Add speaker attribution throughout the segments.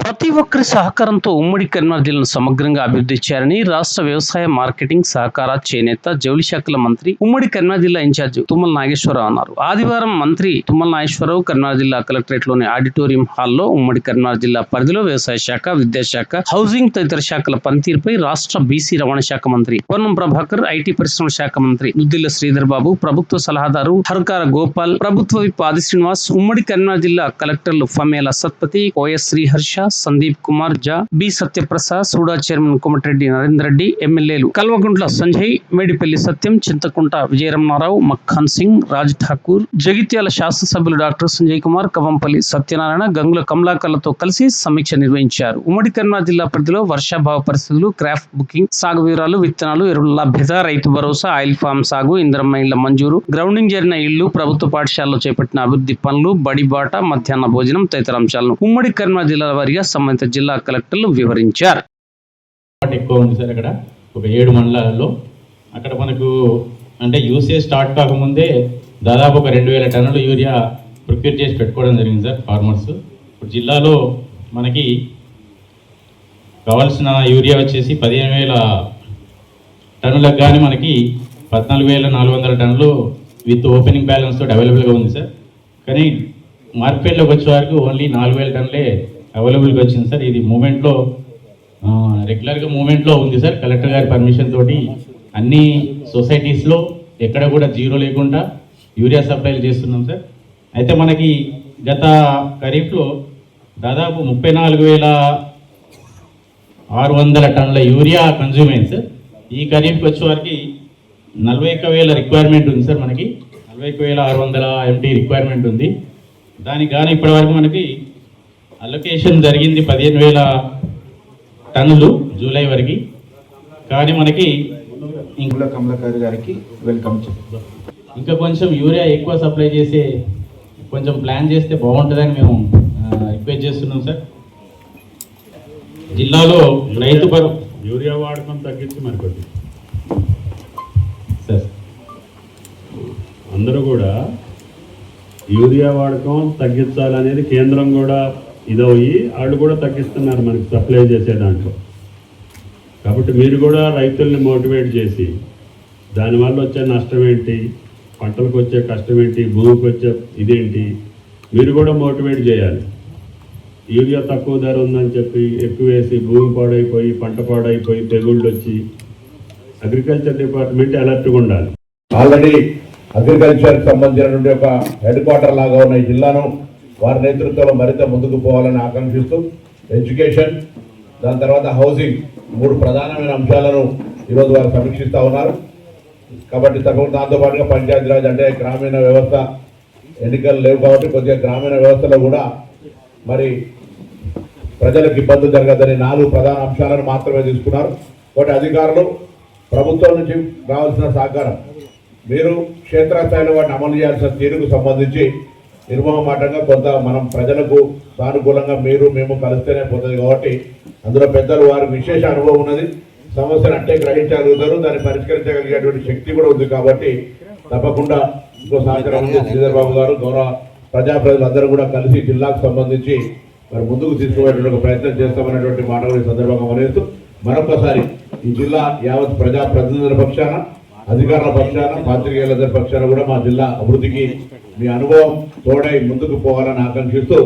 Speaker 1: ప్రతి ఒక్కరి సహకారంతో ఉమ్మడి కరీంనగర్ జిల్లాను సమగ్రంగా అభివృద్ధి చేయాలని రాష్ట్ర వ్యవసాయ మార్కెటింగ్ సహకార చేనేత జౌళి శాఖల మంత్రి ఉమ్మడి కరీంనగర్ జిల్లా ఇన్ఛార్జ్ తుమ్మల నాగేశ్వరరావు అన్నారు. ఆదివారం మంత్రి తుమ్మల నాగేశ్వరరావు కరీంనగర్ జిల్లా కలెక్టరేట్లోని ఆడిటోరియం హాల్లో ఉమ్మడి కరీంనగర్ జిల్లా పరిధిలో వ్యవసాయ శాఖ విద్యాశాఖ హౌసింగ్ తదితర శాఖల పనితీరుపై రాష్ట్ర బీసీ రవాణా శాఖ మంత్రి పొన్నం ప్రభాకర్ ఐటీ పరిశ్రమల శాఖ మంత్రి నుద్దిల్ల శ్రీధర్ బాబు ప్రభుత్వ సలహాదారు హర్కార గోపాల్ ప్రభుత్వ విప్ ఆది శ్రీనివాస్ ఉమ్మడి కరీంనగర్ జిల్లా కలెక్టర్లు ఫమేల సత్పతి కోయ Sriharsha Sandeep Kumar Jha B Satyaprasad SUDA chairman Komatireddy Narender Reddy ఎమ్మెల్యేలు కల్వకుంట్ల సంజయ్ మేడిపల్లి సత్యం చింతకుంట విజయరమణారావు మక్ఖాన్ సింగ్ రాజ్ ఠాకూర్ జగిత్యాల శాసనసభ్యులు డాక్టర్ సంజయ్ కుమార్ కవంపల్లి సత్యనారాయణ గంగుల కమలాకర్లతో కలిసి సమీక్ష నిర్వహించారు. ఉమ్మడి కరీంనగర్ జిల్లా పరిధిలో వర్షాభావ పరిస్థితులు క్రాఫ్ట్ బుకింగ్ సాగు వివరాలు విత్తనాలు ఎరువుల లభ్యత రైతు భరోసా ఆయిల్ ఫామ్ సాగు ఇంద్రమ్మ ఇళ్ళ మంజూరు గ్రౌండింగ్ జరిగిన ఇళ్ళు ప్రభుత్వ పాఠశాలలో చేపట్టిన అభివృద్ధి పనులు బడిబాట మధ్యాహ్న భోజనం తదితర అంశాలను. ఉమ్మడి కరీంనగర్ జిల్లాల ఆచార్య సంబంధిత జిల్లా కలెక్టర్లు వివరించారు.
Speaker 2: ఎక్కువ ఉంది సార్ అక్కడ. ఒక ఏడు మండలాల్లో అక్కడ మనకు అంటే యూసేజ్ స్టార్ట్ కాకముందే దాదాపు ఒక రెండు వేల టన్నుల యూరియా ప్రొక్యూర్ చేసి పెట్టుకోవడం జరిగింది సార్ ఫార్మర్స్. ఇప్పుడు జిల్లాలో మనకి కావాల్సిన యూరియా వచ్చేసి పదిహేను వేల టన్నులకు కానీ మనకి పద్నాలుగు వేల నాలుగు వందల టన్నులు విత్ ఓపెనింగ్ బ్యాలెన్స్ తోటి అవైలబుల్గా ఉంది సార్. కానీ మార్కెట్లోకి వచ్చే వరకు ఓన్లీ నాలుగు వేల టన్నులే అవైలబుల్గా వచ్చింది సార్. ఇది మూమెంట్లో రెగ్యులర్గా మూమెంట్లో ఉంది సార్ కలెక్టర్ గారి పర్మిషన్ తోటి. అన్ని సొసైటీస్లో ఎక్కడ కూడా జీరో లేకుండా యూరియా సప్లైలు చేస్తున్నాం సార్. అయితే మనకి గత ఖరీఫ్లో దాదాపు ముప్పై నాలుగు వేల ఆరు వందల టన్నుల యూరియా కన్జ్యూమ్ అయింది సార్. ఈ ఖరీఫ్కి వచ్చే నలభై ఒక్క వేల రిక్వైర్మెంట్ ఉంది సార్ మనకి. నలభై ఒక్క వేల ఆరు వందల ఎంటీ రిక్వైర్మెంట్ ఉంది. దానికి గాను ఇప్పటివరకు మనకి అలొకేషన్ జరిగింది పదిహేను వేల టన్నులు జూలై వరకు. కానీ మనకి
Speaker 3: ఇంకుల కమలాకర్ గారికి వెల్కమ్ చెప్తాం
Speaker 2: ఇంకా కొంచెం యూరియా ఎక్కువ సప్లై చేసే కొంచెం ప్లాన్ చేస్తే బాగుంటుందని మేము రిక్వెస్ట్ చేస్తున్నాం సార్. జిల్లాలో రైతు పరు
Speaker 4: యూరియా వాడకం తగ్గించి మరికొద్ది.
Speaker 2: సార్.
Speaker 4: అందరూ కూడా యూరియా వాడకం తగ్గించాలనేది కేంద్రం కూడా ఇదయ్యి వాళ్ళు కూడా తగ్గిస్తున్నారు మనకి సప్లై చేసే దాంట్లో. కాబట్టి మీరు కూడా రైతుల్ని మోటివేట్ చేసి దానివల్ల వచ్చే నష్టం ఏంటి పంటలకు వచ్చే కష్టం ఏంటి భూమికి వచ్చే ఇదేంటి మీరు కూడా మోటివేట్ చేయాలి. యూరియా తక్కువ ధర ఉందని చెప్పి ఎక్కువ వేసి భూమి పాడైపోయి పంట పాడైపోయి తెగుళ్ళు వచ్చి అగ్రికల్చర్ డిపార్ట్మెంట్ అలర్ట్గా ఉండాలి.
Speaker 5: ఆల్రెడీ అగ్రికల్చర్ సంబంధించినటువంటి ఒక హెడ్ క్వార్టర్ లాగా ఉన్న ఈ జిల్లాను వారి నేతృత్వంలో మరింత ముందుకు పోవాలని ఆకాంక్షిస్తూ ఎడ్యుకేషన్ దాని తర్వాత హౌసింగ్ మూడు ప్రధానమైన అంశాలను ఈరోజు వారు సమీక్షిస్తూ ఉన్నారు. కాబట్టి తప్పకుండా దాంతోపాటుగా పంచాయతీరాజ్ అంటే గ్రామీణ వ్యవస్థ ఎన్నికలు లేవు కాబట్టి కొద్దిగా గ్రామీణ వ్యవస్థలో కూడా మరి ప్రజలకు ఇబ్బందులు జరగదని నాలుగు ప్రధాన అంశాలను మాత్రమే తీసుకున్నారు. కాబట్టి అధికారులు ప్రభుత్వం నుంచి రావాల్సిన సహకారం. మీరు క్షేత్రస్థాయిలో వాటిని అమలు చేయాల్సిన తీరుకు సంబంధించి నిర్మమాటంగా కొంత మనం ప్రజలకు సానుకూలంగా మీరు మేము కలిస్తేనే పోతుంది కాబట్టి అందులో పెద్దలు వారికి విశేష అనుభవం ఉన్నది. సమస్యను అంటే గ్రహించగలుగుతారు దాన్ని పరిష్కరించగలిగేటువంటి శక్తి కూడా ఉంది కాబట్టి తప్పకుండా ఇంకో సాయంత్రం ఉంది. శ్రీధర్ బాబు గారు గౌరవ ప్రజాప్రతినిధులందరూ కూడా కలిసి జిల్లాకు సంబంధించి మరి ముందుకు తీసుకునేటువంటి ప్రయత్నం చేస్తామనేటువంటి మాటలు ఈ సందర్భంగా మనవేస్తూ మరొకసారి ఈ జిల్లా యావత్ ప్రజాప్రతినిధుల పక్షాన అధికారుల పక్షాన పాత్రికేయుల పక్షాన కూడా మా జిల్లా అభివృద్ధికి మీ అనుభవం తోడై ముందుకు పోవాలని ఆకాంక్షిస్తూ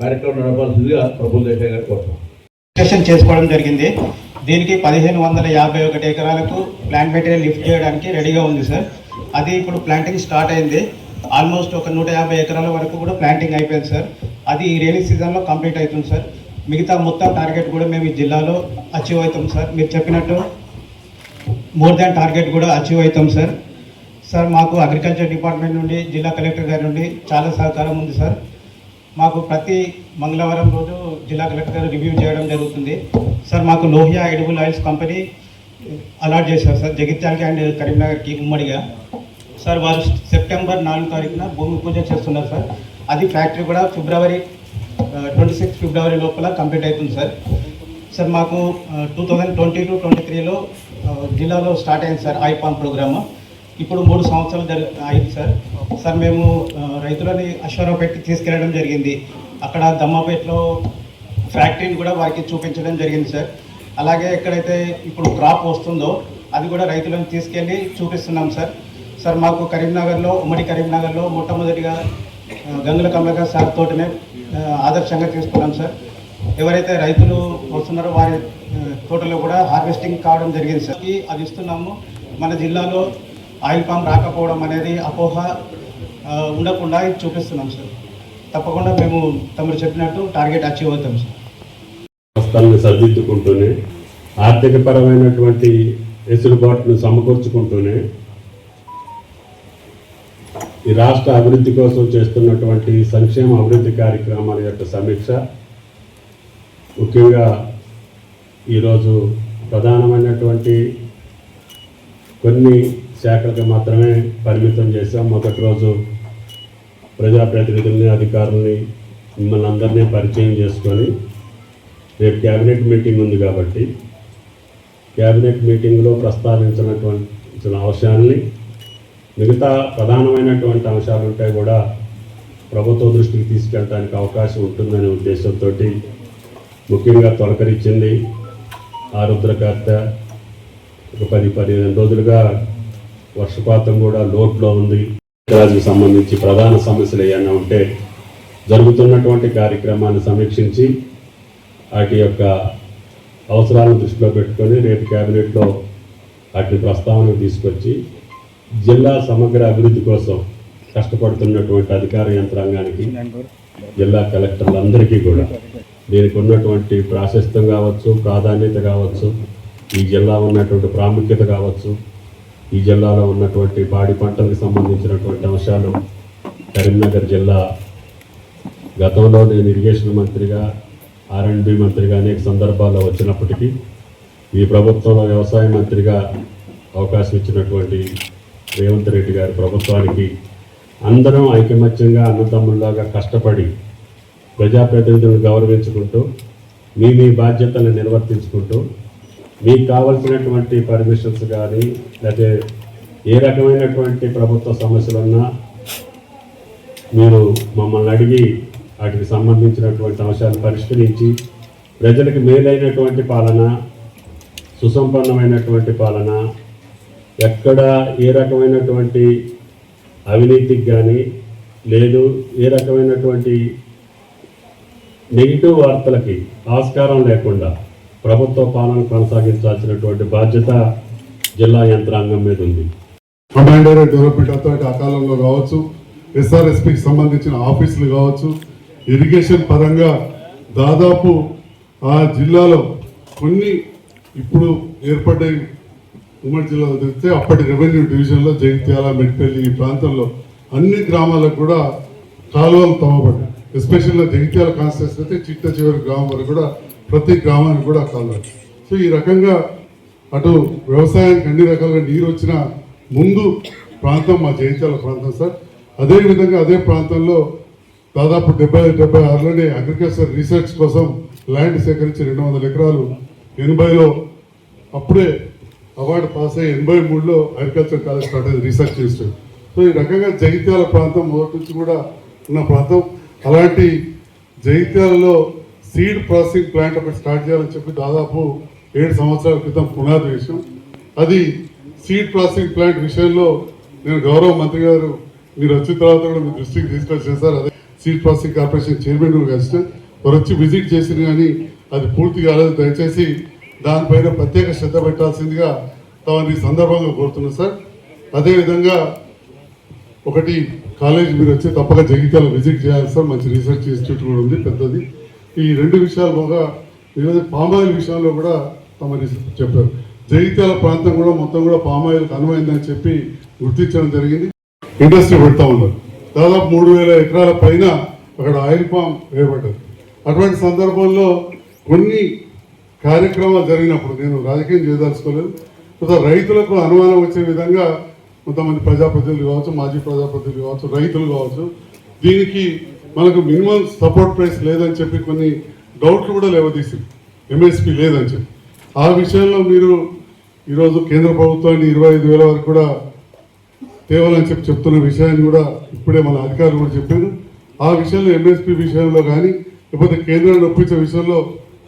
Speaker 5: కార్యక్రమం నడపాల్సిందిగా ప్రభుత్వ దేశాయ్ గారికి కోరుతున్నాం.
Speaker 6: చేసుకోవడం జరిగింది. దీనికి పదిహేను వందల యాభై ఒకటి ఎకరాలకు ప్లాంట్ మెటీరియల్ లిఫ్ట్ చేయడానికి రెడీగా ఉంది సార్ అది ఇప్పుడు ప్లాంటింగ్ స్టార్ట్ అయింది. ఆల్మోస్ట్ ఒక నూట యాభై ఎకరాల వరకు కూడా ప్లాంటింగ్ అయిపోయింది సార్ అది ఈ రైనీ సీజన్లో కంప్లీట్ అవుతుంది సార్ మిగతా మొత్తం టార్గెట్ కూడా మేము ఈ జిల్లాలో అచీవ్ అవుతాం సార్ మీరు చెప్పినట్టు మోర్ దాన్ టార్గెట్ కూడా అచీవ్ అవుతాం సార్. సార్ మాకు అగ్రికల్చర్ డిపార్ట్మెంట్ నుండి జిల్లా కలెక్టర్ గారి నుండి చాలా సహకారం ఉంది సార్. మాకు ప్రతి మంగళవారం రోజు జిల్లా కలెక్టర్ గారు రివ్యూ చేయడం జరుగుతుంది. సార్ మాకు Lohia edible oils company allot చేశారు సార్. జగిత్యాలకి అండ్ కరీంనగర్కి ఉమ్మడిగా. సార్ వారు సెప్టెంబర్ నాలుగు తారీఖున భూమి పూజ చేస్తున్నారు సార్. అది ఫ్యాక్టరీ కూడా ఫిబ్రవరి ట్వంటీ సిక్స్ ఫిబ్రవరి లోపల కంప్లీట్ అవుతుంది సార్. సార్ మాకు two thousand twenty two twenty త్రీలో జిల్లాలో స్టార్ట్ అయింది సార్ ఐపాన్ ప్రోగ్రామ్. ఇప్పుడు మూడు సంవత్సరాలు జరి అయింది సార్. సార్ మేము రైతులని రైతులని అశ్వరావుపేటకి తీసుకెళ్ళడం జరిగింది. అక్కడ దమ్మాపేటలో ఫ్యాక్టరీని కూడా వారికి చూపించడం జరిగింది సార్. అలాగే ఎక్కడైతే ఇప్పుడు క్రాప్ వస్తుందో అది కూడా రైతులను తీసుకెళ్ళి చూపిస్తున్నాం సార్. సార్ మాకు కరీంనగర్లో ఉమ్మడి కరీంనగర్లో మొట్టమొదటిగా గంగుల కమలకర్ సార్ తోటనే ఆదర్శంగా తీసుకున్నాం సార్. ఎవరైతే రైతులు వస్తున్నారో వారి తోటలో కూడా హార్వెస్టింగ్ కావడం జరిగింది సార్. ఈ అది ఇస్తున్నాము. మన జిల్లాలో ఆయిల్ పామ్ రాకపోవడం అనేది అపోహ ఉండకుండా చూపిస్తున్నాం సార్. తప్పకుండా మేము తమరు చెప్పినట్టు టార్గెట్ అచీవ్ అవుతాం సార్.
Speaker 4: సర్దిద్దుకుంటూనే సరిదిద్దుకుంటూనే ఆర్థికపరమైనటువంటి వెసులుబాటును సమకూర్చుకుంటూనే ఈ రాష్ట్ర అభివృద్ధి కోసం చేస్తున్నటువంటి సంక్షేమ అభివృద్ధి కార్యక్రమాల యొక్క సమీక్ష ముఖ్యంగా ఈరోజు ప్రధానమైనటువంటి కొన్ని శాఖలకు మాత్రమే పరిమితం చేశాం. మొదటి రోజు ప్రజాప్రతినిధుల్ని అధికారుల్ని మిమ్మల్ని అందరినీ పరిచయం చేసుకొని రేపు క్యాబినెట్ మీటింగ్ ఉంది కాబట్టి క్యాబినెట్ మీటింగ్లో ప్రస్తావించినటువంటి అంశాలని మిగతా ప్రధానమైనటువంటి అంశాలు ఉంటాయి కూడా ప్రభుత్వ దృష్టికి తీసుకెళ్ళడానికి అవకాశం ఉంటుందనే ఉద్దేశంతో ముఖ్యంగా తొలకరించింది ఆరుద్రకర్త ఒక పది పదిహేను రోజులుగా వర్షపాతం కూడా లోట్లో ఉంది. రాజుకు సంబంధించి ప్రధాన సమస్యలు ఏమైనా ఉంటే జరుగుతున్నటువంటి కార్యక్రమాన్ని సమీక్షించి వాటి యొక్క అవసరాలను దృష్టిలో పెట్టుకొని రేపు క్యాబినెట్లో వాటిని ప్రస్తావనకు తీసుకొచ్చి జిల్లా సమగ్ర అభివృద్ధి కోసం కష్టపడుతున్నటువంటి అధికార యంత్రాంగానికి జిల్లా కలెక్టర్లందరికీ కూడా దీనికి ఉన్నటువంటి ప్రాశస్త్యం కావచ్చు ప్రాధాన్యత కావచ్చు ఈ జిల్లా ఉన్నటువంటి ప్రాముఖ్యత కావచ్చు ఈ జిల్లాలో ఉన్నటువంటి పాడి పంటలకు సంబంధించినటువంటి అంశాలు కరీంనగర్ జిల్లా గతంలో నేను ఇరిగేషన్ మంత్రిగా ఆర్ అండ్ బి మంత్రిగా అనేక సందర్భాల్లో వచ్చినప్పటికీ ఈ ప్రభుత్వంలో వ్యవసాయ మంత్రిగా అవకాశం ఇచ్చినటువంటి రేవంత్ రెడ్డి గారి ప్రభుత్వానికి అందరం ఐకమత్యంగా అన్నదమ్ముల్లాగా కష్టపడి ప్రజాప్రతినిధులను గౌరవించుకుంటూ మీ మీ బాధ్యతలను నిర్వర్తించుకుంటూ మీకు కావలసినటువంటి పర్మిషన్స్ కానీ లేకపోతే ఏ రకమైనటువంటి ప్రభుత్వ సమస్యలు ఉన్నా మీరు మమ్మల్ని అడిగి వాటికి సంబంధించినటువంటి అంశాలు పరిష్కరించి ప్రజలకు మేలైనటువంటి పాలన సుసంపన్నమైనటువంటి పాలన ఎక్కడ ఏ రకమైనటువంటి అవినీతికి కానీ లేదు ఏ రకమైనటువంటి నెగిటివ్ వార్తలకి ఆస్కారం లేకుండా ప్రభుత్వ పాలన కొనసాగించాల్సినటువంటి బాధ్యత జిల్లా యంత్రాంగం మీద ఉంది.
Speaker 7: కమాండ్ ఏరియా డెవలప్మెంట్ అథారిటీ అకాలంలో కావచ్చు ఎస్ఆర్ఎస్పికి సంబంధించిన ఆఫీసులు కావచ్చు ఇరిగేషన్ పరంగా దాదాపు ఆ జిల్లాలో కొన్ని ఇప్పుడు ఏర్పడ్డాయి. ఉమ్మడి జిల్లాలో జరిగితే అప్పటి రెవెన్యూ డివిజన్లో జగిత్యాల మెట్పల్లి ఈ ప్రాంతంలో అన్ని గ్రామాలకు కూడా కాలువలు తవ్వబడ్డాయి. ఎస్పెషల్గా జగిత్యాల కాన్స్టిట్యూన్స్ అయితే చిట్ట చివరి గ్రామం వరకు కూడా ప్రతి గ్రామానికి కూడా కాలువలు సో ఈ రకంగా అటు వ్యవసాయానికి అన్ని రకాలుగా నీరు వచ్చిన ముందు ప్రాంతం మా జగిత్యాల ప్రాంతం సార్. అదే విధంగా అదే ప్రాంతంలో దాదాపు డెబ్బై డెబ్బై ఆరులోనే అగ్రికల్చర్ రీసెర్చ్ కోసం ల్యాండ్ సేకరించి రెండు వందల ఎకరాలు ఎనభైలో అప్పుడే అవార్డు పాస్ అయ్యి ఎనభై మూడులో అగ్రికల్చర్ కాలేజ్ స్టార్ట్ అయింది రీసెర్చ్ ఇన్స్టిట్యూట్ సో ఈ రకంగా జగిత్యాల ప్రాంతం మొదటి నుంచి కూడా ఉన్న ప్రాంతం. అలాంటి జైత్యాలలో సీడ్ ప్రాసెసింగ్ ప్లాంట్ ఒకటి స్టార్ట్ చేయాలని చెప్పి దాదాపు ఏడు సంవత్సరాల క్రితం పునాది వేసాం అది సీడ్ ప్రాసెసింగ్ ప్లాంట్ విషయంలో నేను గౌరవ మంత్రి గారు మీరు వచ్చిన తర్వాత కూడా మీ దృష్టికి తీసుకొచ్చాను సార్ అదే సీడ్ ప్రాసెసింగ్ కార్పొరేషన్ చైర్మన్ కలిసి వారు వచ్చి విజిట్ చేసిన కానీ అది పూర్తి కాలేదు. దయచేసి దానిపైన ప్రత్యేక శ్రద్ధ పెట్టాల్సిందిగా తమని సందర్భంగా కోరుతున్నాను సార్. అదేవిధంగా ఒకటి కాలేజ్ మీరు వచ్చి తప్పక జగిత్యాల విజిట్ చేయాలి సార్. మంచి రీసెర్చ్ ఇన్స్టిట్యూట్ కూడా ఉంది పెద్దది. ఈ రెండు విషయాలు బాగా ఈరోజు పామాయిల్ విషయంలో కూడా తమ రీసెర్చ్ చెప్పారు. జగిత్యాల ప్రాంతం కూడా మొత్తం కూడా పామాయిల్కి అనువైందని చెప్పి గుర్తించడం జరిగింది. ఇండస్ట్రీ పెడతా ఉన్నారు. దాదాపు మూడు వేల ఎకరాల పైన అక్కడ ఆయిల్ పామ్ వేయబడ్డది. అటువంటి సందర్భంలో కొన్ని కార్యక్రమాలు జరిగినప్పుడు నేను రాజకీయం చేయదలుచుకోలేదు. రైతులకు అనుమానం వచ్చే విధంగా కొంతమంది ప్రజాప్రతినిధులు కావచ్చు మాజీ ప్రజాప్రతినిధులు కావచ్చు రైతులు కావచ్చు దీనికి మనకు మినిమం సపోర్ట్ ప్రైస్ లేదని చెప్పి కొన్ని డౌట్లు కూడా లేవదీసింది. ఎంఎస్పి లేదని చెప్పి. ఆ విషయంలో మీరు ఈరోజు కేంద్ర ప్రభుత్వాన్ని ఇరవై ఐదు వేల వరకు కూడా తేవాలని చెప్పి చెప్తున్న విషయాన్ని కూడా ఇప్పుడే మన అధికారులు కూడా చెప్పారు. ఆ విషయంలో ఎంఎస్పి విషయంలో కానీ లేకపోతే కేంద్రాన్ని ఒప్పించే విషయంలో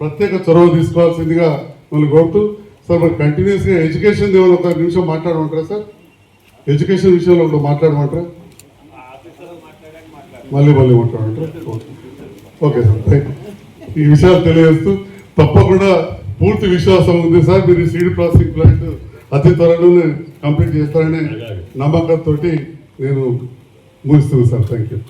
Speaker 7: ప్రత్యేక చొరవ తీసుకోవాల్సిందిగా మనం కోరుతూ సార్ మరి కంటిన్యూస్గా ఎడ్యుకేషన్ ఏమైనా ఒక నిమిషం మాట్లాడమంటారా సార్? ఎడ్యుకేషన్ విషయంలో ఒకటి మాట్లాడమంటారా మళ్ళీ మళ్ళీ మాట్లాడమంటారా okay. Okay sir. Thank you. ఈ విషయాలు తెలియజేస్తూ తప్పకుండా పూర్తి విశ్వాసం ఉంది సార్. మీరు సీడ్ ప్రాసెసింగ్ ప్లాంట్ అతి త్వరలోనే కంప్లీట్ చేస్తారనే నమ్మకంతో నేను ముగిస్తున్నాను సార్. Thank you.